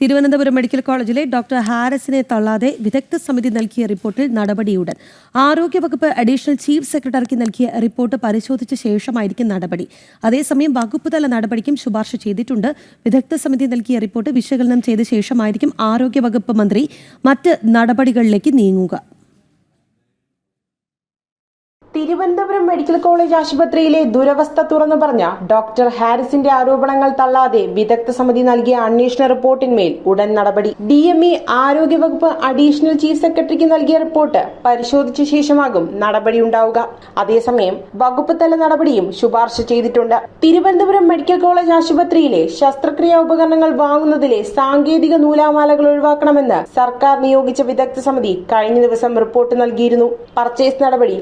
Thiruvananthapuram medical കോളേജിലെ doctor ഹാരിസിനെ തള്ളാതെ വിദഗ്ധ സമിതി നൽകിയ റിപ്പോർട്ടിൽ നടപടിയുടൻ ആരോഗ്യവകുപ്പ് അഡീഷണൽ ചീഫ് സെക്രട്ടറിക്ക് നൽകിയ റിപ്പോർട്ട് പരിശോധിച്ച ശേഷമായിരിക്കും നടപടി. അതേസമയം വകുപ്പ് തല നടപടിക്കും ശുപാർശ ചെയ്തിട്ടുണ്ട്. വിദഗ്ധ സമിതി നൽകിയ റിപ്പോർട്ട് വിശകലനം ചെയ്ത ശേഷമായിരിക്കും ആരോഗ്യവകുപ്പ് മന്ത്രി മറ്റ് നടപടികളിലേക്ക് നീങ്ങുക. തിരുവനന്തപുരം മെഡിക്കൽ കോളേജ് ആശുപത്രിയിലെ ദുരവസ്ഥ തുറന്നു പറഞ്ഞ ഡോക്ടർ ഹാരിസിന്റെ ആരോപണങ്ങൾ തള്ളാതെ വിദഗ്ധ സമിതി നൽകിയ അന്വേഷണ റിപ്പോർട്ടിന്മേൽ ഉടൻ നടപടി. ഡി എം ഇ ആരോഗ്യവകുപ്പ് അഡീഷണൽ ചീഫ് സെക്രട്ടറിക്ക് നൽകിയ റിപ്പോർട്ട് പരിശോധിച്ച ശേഷമാകും നടപടി ഉണ്ടാവുക. അതേസമയം വകുപ്പ് തല നടപടിയും ശുപാർശ ചെയ്തിട്ടുണ്ട്. തിരുവനന്തപുരം മെഡിക്കൽ കോളേജ് ആശുപത്രിയിലെ ശസ്ത്രക്രിയാ ഉപകരണങ്ങൾ വാങ്ങുന്നതിലെ സാങ്കേതിക നൂലാമാലകൾ ഒഴിവാക്കണമെന്ന് സർക്കാർ നിയോഗിച്ച വിദഗ്ധ സമിതി കഴിഞ്ഞ ദിവസം റിപ്പോർട്ട് നൽകിയിരുന്നു. പർച്ചേസ് നടപടി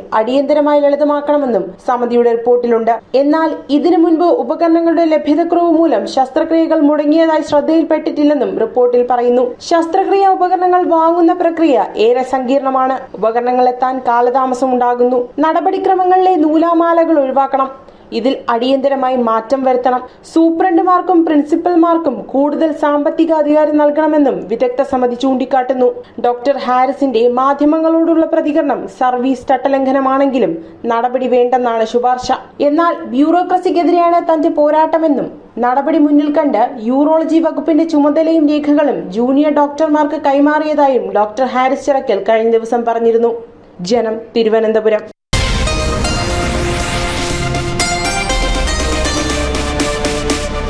അടിയന്തരമായി ലളിതമാക്കണമെന്നും സമിതിയുടെ റിപ്പോർട്ടിലുണ്ട്. എന്നാൽ ഇതിനു മുൻപ് ഉപകരണങ്ങളുടെ ലഭ്യതക്കുറവ് മൂലം ശസ്ത്രക്രിയകൾ മുടങ്ങിയതായി ശ്രദ്ധയിൽപ്പെട്ടിട്ടില്ലെന്നും റിപ്പോർട്ടിൽ പറയുന്നു. ശസ്ത്രക്രിയാ ഉപകരണങ്ങൾ വാങ്ങുന്ന പ്രക്രിയ ഏറെ സങ്കീർണമാണ്. ഉപകരണങ്ങൾ എത്താൻ കാലതാമസം ഉണ്ടാകുന്നു. നടപടിക്രമങ്ങളിലെ നൂലാമാലകൾ ഒഴിവാക്കണം. ഇതിൽ അടിയന്തരമായി മാറ്റം വരുത്തണം. സൂപ്രണ്ടുമാർക്കും പ്രിൻസിപ്പൽമാർക്കും കൂടുതൽ സാമ്പത്തിക അധികാരം നൽകണമെന്നും വിദഗ്ധ സമിതി ചൂണ്ടിക്കാട്ടുന്നു. ഡോക്ടർ ഹാരിസിന്റെ മാധ്യമങ്ങളോടുള്ള പ്രതികരണം സർവീസ് ചട്ടലംഘനമാണെങ്കിലും നടപടി വേണ്ടെന്നാണ് ശുപാർശ. എന്നാൽ ബ്യൂറോക്രസിക്കെതിരെയാണ് തന്റെ പോരാട്ടമെന്നും നടപടി മുന്നിൽ കണ്ട് യൂറോളജി വകുപ്പിന്റെ ചുമതലയും രേഖകളും ജൂനിയർ ഡോക്ടർമാർക്ക് കൈമാറിയതായും ഡോക്ടർ ഹാരിസ് ചിറക്കൽ കഴിഞ്ഞ ദിവസം പറഞ്ഞിരുന്നു. ജനം തിരുവനന്തപുരം.